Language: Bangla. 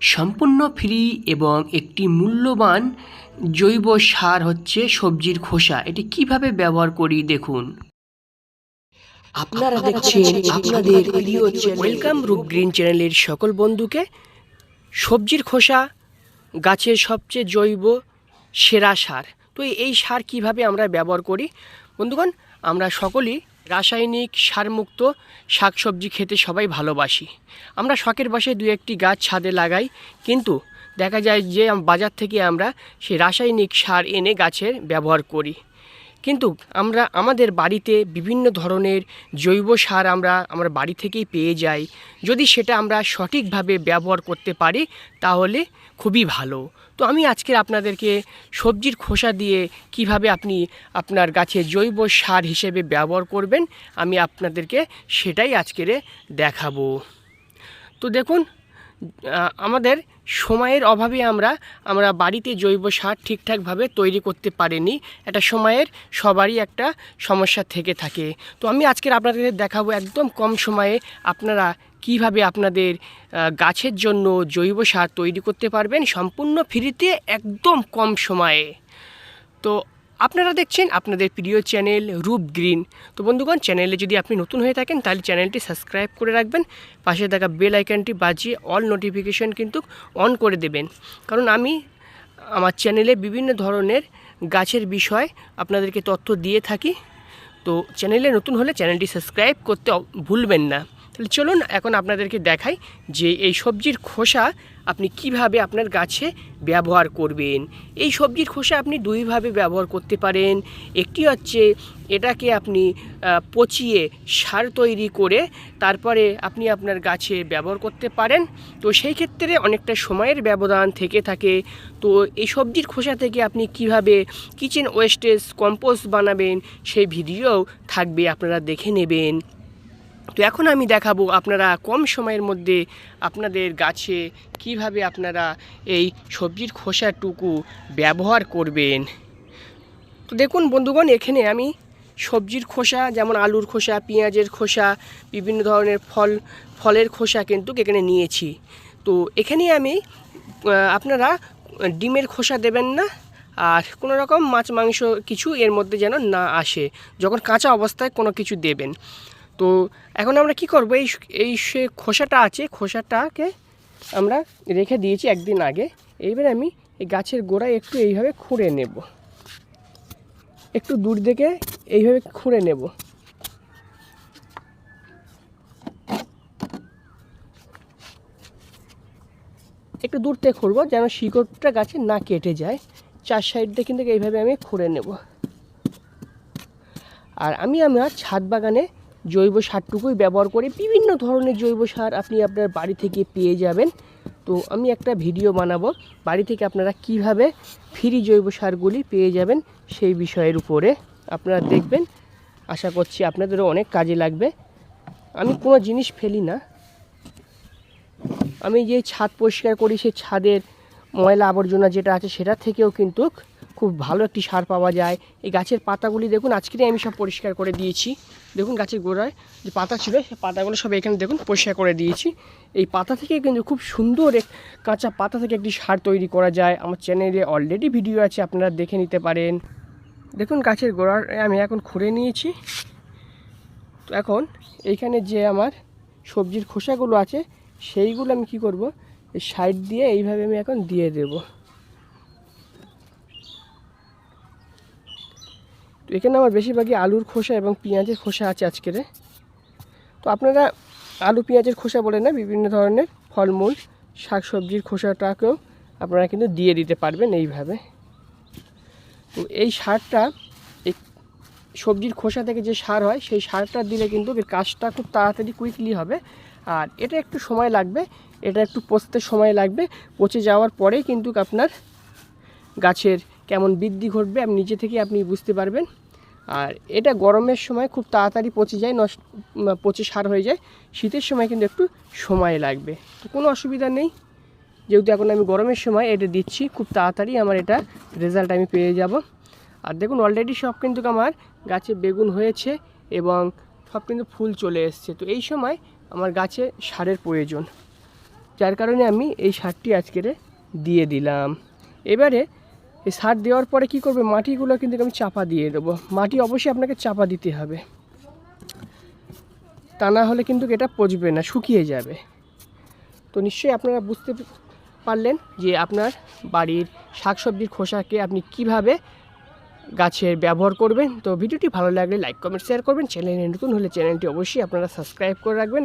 সম্পূর্ণ ফ্রি এবং একটি মূল্যবান জৈব সার হচ্ছে সবজির খোসা। এটি কীভাবে ব্যবহার করি দেখুন। আপনারা দেখছেন আপনাদের প্রিয় ওয়েলকাম রূপ গ্রিন চ্যানেলের সকল বন্ধুকে। সবজির খোসা গাছের সবচেয়ে জৈব সেরা সার। তো এই সার কীভাবে আমরা ব্যবহার করি? বন্ধুগণ আমরা সকলেই রাসায়নিক সারমুক্ত শাকসবজি খেতে সবাই ভালোবাসি। আমরা শখের বসে দু একটি গাছ ছাদে লাগাই, কিন্তু দেখা যায় যে বাজার থেকে আমরা সেই রাসায়নিক সার এনে গাছের ব্যবহার করি। কিন্তু আমরা আমাদের বাড়িতে বিভিন্ন ধরনের জৈব সার আমরা আমরা বাড়ি থেকেই পেয়ে যাই। যদি সেটা আমরা সঠিকভাবে ব্যবহার করতে পারি, তাহলে খুবই ভালো। তো আমি আজকে আপনাদেরকে সবজির খোসা দিয়ে কীভাবে আপনি আপনার গাছে জৈব সার হিসেবে ব্যবহার করবেন, আমি আপনাদেরকে সেটাই আজকেরে দেখাবো। তো দেখুন আমাদের সময়ের অভাবে আমরা আমরা বাড়িতে জৈব সার ঠিকঠাকভাবে তৈরি করতে পারিনি। একটা সময়ের সবারই একটা সমস্যা থেকে থাকে। তো আমি আজকের আপনাদের দেখাবো একদম কম সময়ে আপনারা কীভাবে আপনাদের গাছের জন্য জৈব সার তৈরি করতে পারবেন সম্পূর্ণ ফ্রিতে একদম কম সময়ে। তো আপনারা দেখছেন আপনাদের প্রিয় চ্যানেল রূপ গ্রিন। তো বন্ধুগণ, চ্যানেলে যদি আপনি নতুন হয়ে থাকেন, তাহলে চ্যানেলটি সাবস্ক্রাইব করে রাখবেন। পাশে থাকা বেল আইকনটি বাজিয়ে অল নোটিফিকেশন কিন্তু অন করে দেবেন। কারণ আমি, আমার চ্যানেলে বিভিন্ন ধরনের গাছের বিষয় আপনাদেরকে তথ্য দিয়ে থাকি। তো চ্যানেলে নতুন হলে চ্যানেলটি সাবস্ক্রাইব করতে ভুলবেন না। তাহলে চলুন এখন আপনাদেরকে দেখাই যে এই সবজির খোসা আপনি কীভাবে আপনার গাছে ব্যবহার করবেন। এই সবজির খোসা আপনি দুইভাবে ব্যবহার করতে পারেন। একটি হচ্ছে এটাকে আপনি পচিয়ে সার তৈরি করে তারপরে আপনি আপনার গাছে ব্যবহার করতে পারেন। তো সেই ক্ষেত্রে অনেকটা সময়ের ব্যবধান থেকে থাকে। তো এই সবজির খোসা থেকে আপনি কীভাবে কিচেন ওয়েস্টেজ কম্পোস্ট বানাবেন সেই ভিডিও থাকবে আপনারা দেখে নেবেন। তো এখন আমি দেখাবো আপনারা কম সময়ের মধ্যে আপনাদের গাছে কীভাবে আপনারা এই সবজির খোসাটুকু ব্যবহার করবেন। তো দেখুন বন্ধুগণ, এখানে আমি সবজির খোসা, যেমন আলুর খোসা, পেঁয়াজের খোসা, বিভিন্ন ধরনের ফল, ফলের খোসা কিন্তু এখানে নিয়েছি। তো এখানে আমি আপনারা ডিমের খোসা দেবেন না, আর কোনো রকম মাছ, মাংস কিছু এর মধ্যে যেন না আসে। যখন কাঁচা অবস্থায় কোনো কিছু দেবেন। তো এখন আমরা কি করব? এই এই সে খোসাটা আছে, খোসাটাকে আমরা রেখে দিয়েছি একদিন আগে। এইবার আমি এই গাছের গোড়ায় একটু এইভাবে খুঁড়ে নেব। একটু দূর থেকে এইভাবে খুঁড়ে নেব। একটু দূর থেকে খুঁড়বো যেন শিকড়টা গাছে না কেটে যায়। চার সাইড দিয়ে কিন্তু এইভাবে আমি খুঁড়ে নেব। আর আমি আমার ছাদ বাগানে জৈব সারটুকুই ব্যবহার করে বিভিন্ন ধরনের জৈব সার আপনি আপনার বাড়ি থেকে পেয়ে যাবেন। তো আমি একটা ভিডিও বানাবো, বাড়ি থেকে আপনারা কীভাবে ফ্রি জৈব সারগুলি পেয়ে যাবেন সেই বিষয়ের উপরে আপনারা দেখবেন। আশা করছি আপনাদেরও অনেক কাজে লাগবে। আমি কোনো জিনিস ফেলি না। আমি যে ছাদ পরিষ্কার করি সেই ছাদের ময়লা আবর্জনা যেটা আছে সেটা থেকেও কিন্তু খুব ভালো একটি সার পাওয়া যায়। এই গাছের পাতাগুলি দেখুন, আজকেরই আমি সব পরিষ্কার করে দিয়েছি। দেখুন গাছের গোড়ায় যে পাতা ছিল সেই পাতাগুলো সব এখানে দেখুন পরিষ্কার করে দিয়েছি। এই পাতা থেকে কিন্তু খুব সুন্দর এক কাঁচা পাতা থেকে একটি সার তৈরি করা যায়। আমার চ্যানেলে অলরেডি ভিডিও আছে, আপনারা দেখে নিতে পারেন। দেখুন গাছের গোড়ার আমি এখন খুঁড়ে নিয়েছি। তো এখন এইখানে যে আমার সবজির খোসাগুলো আছে, সেইগুলো আমি কি করব? এই সাইড দিয়ে এইভাবে আমি এখন দিয়ে দেব। তো এখানে আমার বেশিরভাগই আলুর খোসা এবং পেঁয়াজের খোসা আছে আজকের তো আপনারা আলু, পেঁয়াজের খোসা বলে না, বিভিন্ন ধরনের ফলমূল শাক সবজির খোসাটাকেও আপনারা কিন্তু দিয়ে দিতে পারবেন এইভাবে। তো এই সারটা সবজির খোসা থেকে যে সার হয়, সেই সারটা দিলে কিন্তু কাজটা খুব তাড়াতাড়ি কুইকলি হবে। আর এটা একটু সময় লাগবে, এটা একটু পচতে সময় লাগবে। পচে যাওয়ার পরেই কিন্তু আপনার গাছের কেমন বৃদ্ধি ঘটবে আপনি নিজে থেকে আপনি বুঝতে পারবেন। আর এটা গরমের সময় খুব তাড়াতাড়ি পচে যায়, নষ্ট পচে সার হয়ে যায়। শীতের সময় কিন্তু একটু সময় লাগবে। তো কোনো অসুবিধা নেই। যেহেতু এখন আমি গরমের সময় এটা দিচ্ছি, খুব তাড়াতাড়ি আমার এটা রেজাল্ট আমি পেয়ে যাব। আর দেখুন অলরেডি সব কিন্তু আমার গাছে বেগুন হয়েছে এবং সব কিন্তু ফুল চলে এসছে। তো এই সময় আমার গাছে সারের প্রয়োজন। যার কারণে আমি এই সারটি আজকের দিয়ে দিলাম। এবারে এই সার দেওয়ার পরে কি করবে? মাটিগুলো কিন্তু আমি চাপা দিয়ে দেবো। মাটি অবশ্যই আপনাকে চাপা দিতে হবে। তা না হলে কিন্তু এটা পচবে না, শুকিয়ে যাবে। তো নিশ্চয়ই আপনারা বুঝতে পারলেন যে আপনার বাড়ির শাকসবজির খোসাকে আপনি কীভাবে গাছের ব্যবহার করবেন। তো ভিডিওটি ভালো লাগলে লাইক, কমেন্ট শেয়ার করবেন। চ্যানেলে নতুন হলে চ্যানেলটি অবশ্যই আপনারা সাবস্ক্রাইব করে রাখবেন।